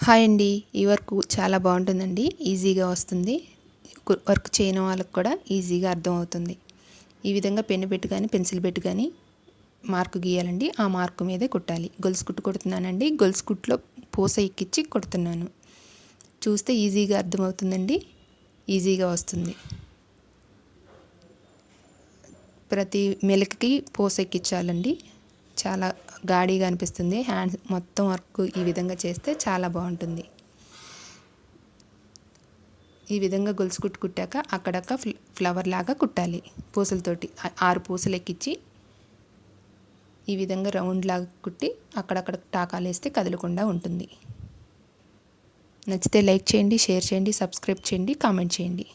Hi అండి. ఈ work చాలా బాగుంటుందండి. ఈజీగా వస్తుంది. వర్క్ చేయని వాళ్ళకి కూడా ఈజీగా అర్థమవుతుంది. ఈ విధంగా పెన్ను పెట్టి కానీ పెన్సిల్ పెట్టి కానీ మార్కు గీయాలండి. ఆ మార్కు మీదే కుట్టాలి. గొలుసు కుట్టు కొడుతున్నానండి. గొలుసు కుట్టులో పూస ఎక్కించి కొడుతున్నాను. చూస్తే ఈజీగా అర్థమవుతుందండి. ఈజీగా వస్తుంది. ప్రతి మెలకకి పూస ఎక్కించాలండి చాలా గాడిగా అనిపిస్తుంది. హ్యాండ్స్ మొత్తం వర్క్ ఈ విధంగా చేస్తే చాలా బాగుంటుంది. ఈ విధంగా గొలుసు కుట్టు కుట్టాక అక్కడక్క ఫ్ల- ఫ్లవర్ లాగా కుట్టాలి పూసలతోటి. ఆరు పూసలు ఎక్కించి ఈ విధంగా రౌండ్ లాగా కుట్టి అక్కడక్కడ టాకాలు వేస్తే కదలకుండా ఉంటుంది. నచ్చితే లైక్ చేయండి షేర్ చేయండి సబ్స్క్రైబ్ చేయండి కామెంట్ చేయండి.